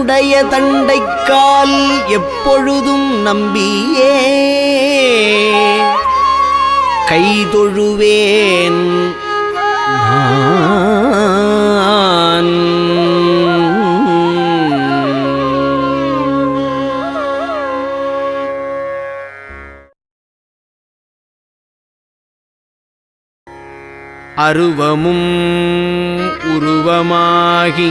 உடைய தண்டைக்கால் எப்பொழுதும் நம்பியே. கைதொழுவேன் அருவமும் உருவமாகி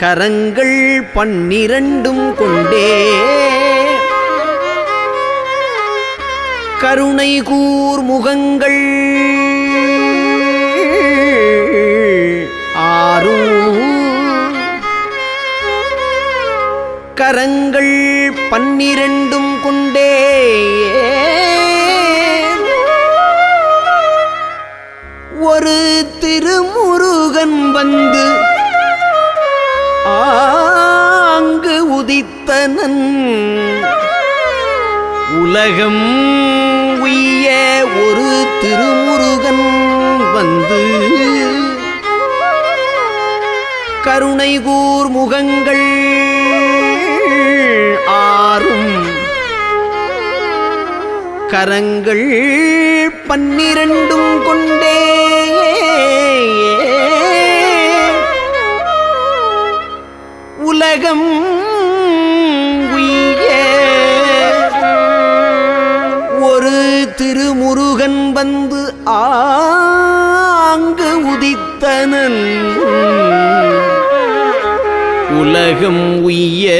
கரங்கள் பன்னிரண்டும் கொண்டே. கருணை கூர் முகங்கள் ஆறும். கரங்கள் பன்னிரண்டும் கொண்டே. திருமுருகன் உலகம் உய்ய ஒரு திருமுருகன் வந்து கருணை கூர் முகங்கள் ஆறும். கரங்கள் பன்னிரண்டும் கொண்டே. உலகம் ஆங்கு உதித்தனன். உலகம் உய்ய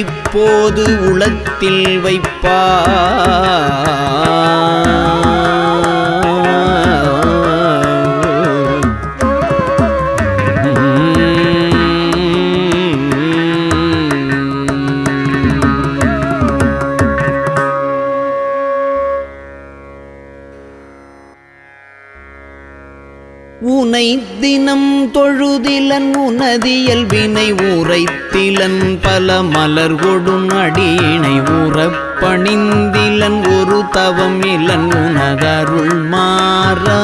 இப்போது உளத்தில் வைப்பா உனை தினம் தொழுதிலன் உனதியல் வினை உரைத்திலன் பல மலர் கொடும் அடியினை உறப் ஒரு தவம் இலன் உனதருள் மாறா.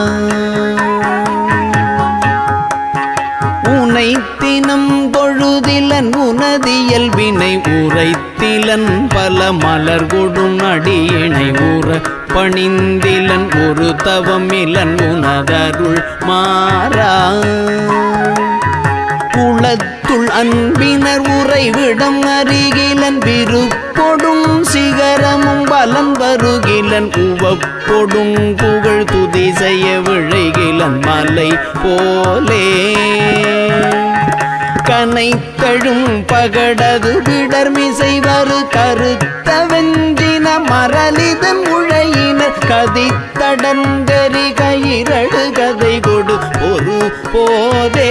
உனைத்தினம் பொழுதிலன் தொழுதிலன் உனதியல் வினை உரைத்திலன் பல மலர் கொடும் அடியினை உற பணிந்திலன் ஒரு தவம் இலன் உனதருள் மாறா. குளத்துள் அன்பினர் உறைவிடம் அருகிலன் விருப்பொடும் சிகரமும் பலன் வருகிலன் உவப்பொடும் புகழ் துதி செய்ய விழைகிலன் மலை போலே. கனைத்தழும் பகடது விடர்மிசை வரு கருத்த வெஞ்சின மரலிதன் உழையினர் கதித்தடந்தெறி கயிரடு கதை கொடு ஒரு போதே.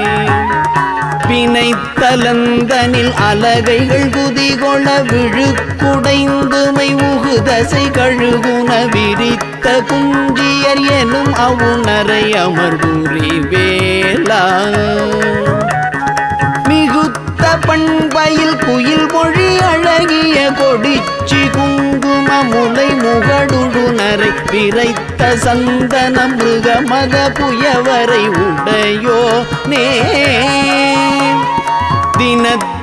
கலந்தனில் அலகைகள் குதிகொள விழுக்குடைந்துமை உகுதசை கழுகுன விரித்த குஞ்சியர் எனும் அவுணரை அமர்புரி வேலா மிகுத்த பண்பையில் குயில் மொழி அழகிய கொடிச்சி குங்கும முலை முகடுடுனரை விரைத்த சந்தன மிருக மத புயவரை உடையோ நே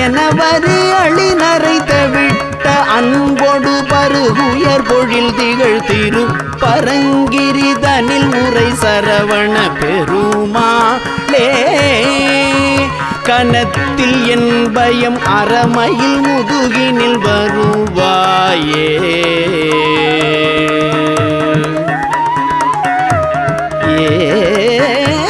தெனத்தனந்தனதெனவரு அழினரை விட்ட அன்பொடு பருகுயர் பொழில் திகழ் திரு பரங்கிரிதனில் முறை சரவண பெருமாளே கனத்தில் என் பயம் அறமையில் முதுகினில் வருவாயே. ஏ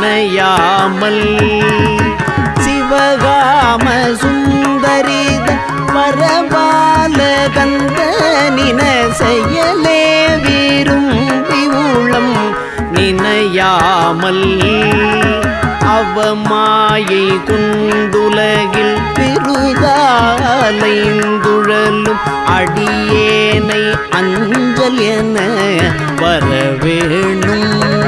நினையாமல் சிவகாம சுந்தரித பரபால கந்தனின செயலே விரும்பி உளம் நினையாமல் அவமாயை குண்டுலகில் பெருதாலைந்துழலும் அடியேனை அஞ்சல் என வரவேணும்.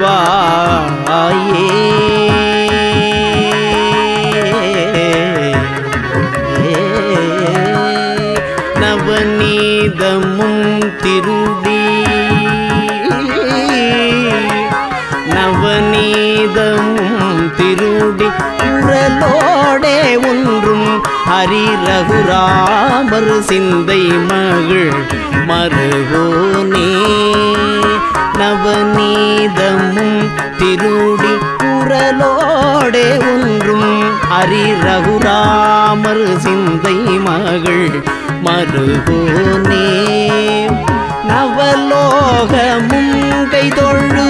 புரிவாயே நவநீதமும் திருடி. நவநீதமும் திருடி குரலோடே ஒன்றும் ஹரி ரகுராமர் சிந்தை மகள் மருகோனே. நவநீதமும் திருடி குரலோடே ஒன்றும் அரி ரகுராமர் சிந்தை மகள் மறுபோனே நவலோகமும் கைதொழு.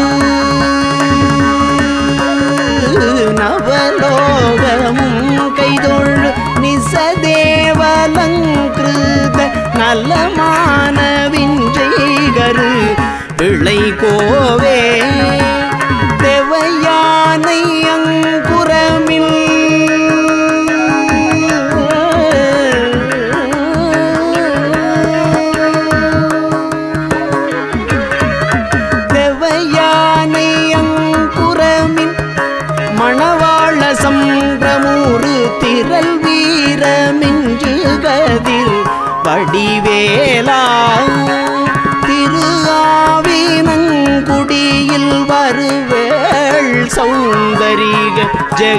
நவலோகமும் கைதொழு. நிசதேவலங்கிருத நலமா பிள்ளை கோவே.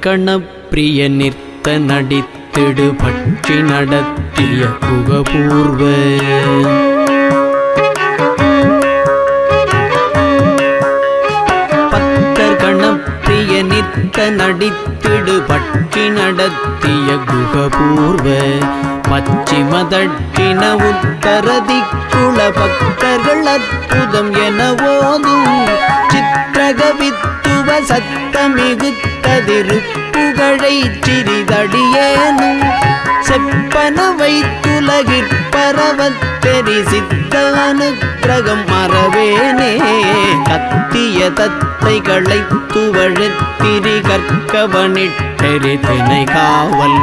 கணப்பிரிய நிற்த நடித்திடு பற்றி நடத்திய புகபூர்வ. பத்தர் கணப்பிரிய நிற்த நடித்திடு பற்றி நடத்திய குகபூர்வ. பச்சிமதட்டின உத்தரதிக்குள பக்தர்கள் அற்புதம் என ஓதும். சித்திரகவித்துவ மிகுத்ததிருப்புகழை சிறிதடியேனும் செப்பன வைத்துலகிற்பரவத் தெரி சித்த அனுக்கிரகம் மறவேனே. கத்திய தத்தைகளை துவழத்திரி கற்கவனிட்டெறி தினை காவல்.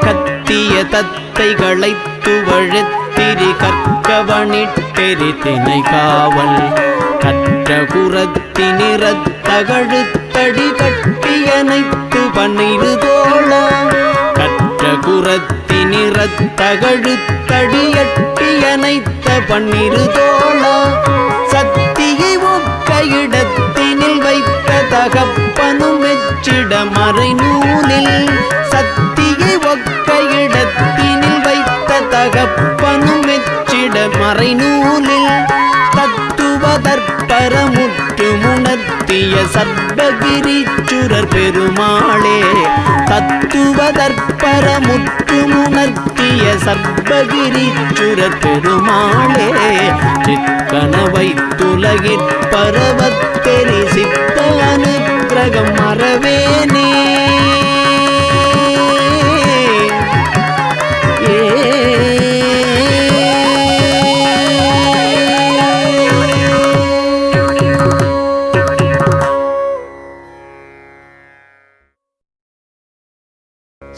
கத்திய தத்தைகளை துவழத்திரி கற்கவனிட்டெறி தினை காவல். கற்ற குரத்தினிறத்தகழுத்து குரத்தினிறத்தகழுத்தடி கட்டியனைத்து பன்னிரு தோழ கற்ற குரத்தினிறத்தகழுத்தடி நிறத்தகழுத்தடியட்டியனைத்த பன்னிரு தோளா சக்தியை ஒக்க இடத்தினில் வைத்த தகப்பனும் வெச்சிட மறை நூலில். சக்தியை ஒக்க இடத்தினில் வைத்த தகப்பனும் வெச்சிட மறை நூலில். முணர்த்திய சர்வகிரிச்சுரர் பெருமாளே தத்துவதற்பரமுற்று முணர்த்திய சர்வகிரிச்சுரர் பெருமாளே சிக்கனவை துலகிற் பரவத்தெரி சித்த அனுகிரகம் மறவேனே.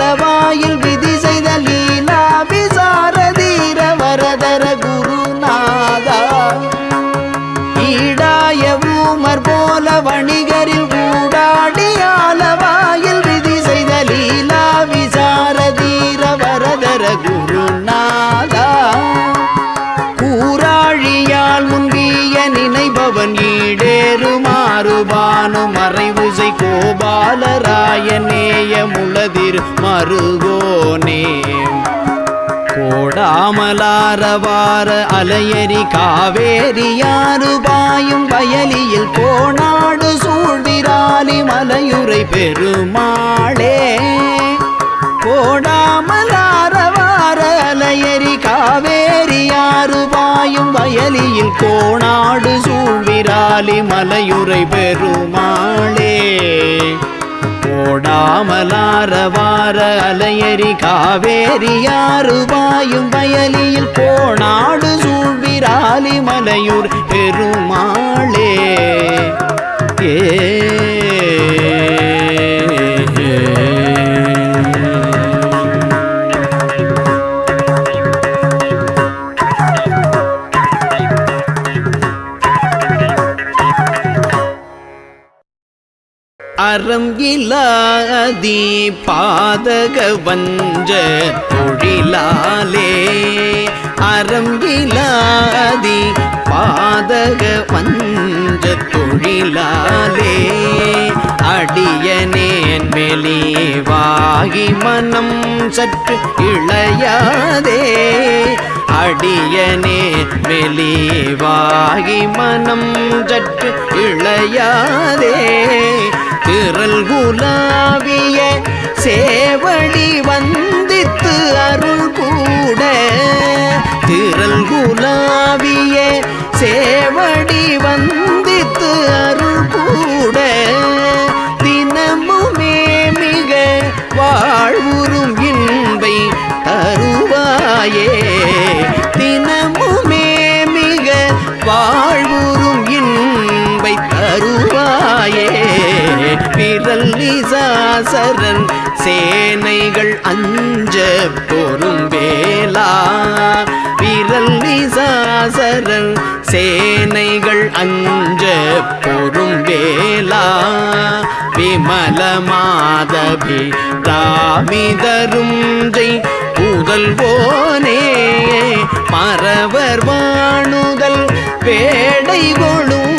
வாயில் விதி செய்த லீலா விசாரதீர வரதர குருநாதா. ஈடாய ஊமர் போல வணிகரில் ஈடேறுமாறு மறைவுசை கோபாலராயநேய முளதிர் மருகோனே கோடாமலாரவார அலையரி காவேரியாறு பாயும் வயலியில் கோணாடு சூழ்விராலி மலையுரை பெருமாளே. கோடாமலாரவார அலையரி காவேரியாறு பாயும் வயலியில் கோணாடு சூழ்விராலி மலையுரை பெருமாளே. ஓடாமலார வார அலையறி காவேரி பாயும் வயலியில் கோணாடு சூழ்விராலி மலையூர் பெருமாளே. ஏ. அறம் பாதக வஞ்ச தொழிலாலே. அறம் பாதக வஞ்ச தொழிலாலே. அடியனேன் மெலிவாகி மனம் சற்று இளையாதே. அடியனே மெலிவாகி மனம் சற்று இளையாதே. திரள் குலாவிய சேவடி வந்தித்து அருள் கூட. பரிசாசரன் சேனைகள் அஞ்ச பொறும் வேலா விரல் நிசாசரன் சேனைகள் அஞ்ச பொறும் வேலா விமல மாதவி ராமிதரும் ஜெய் புதல்வோனே. மறவர் வாணுதல் பேடை கொடும்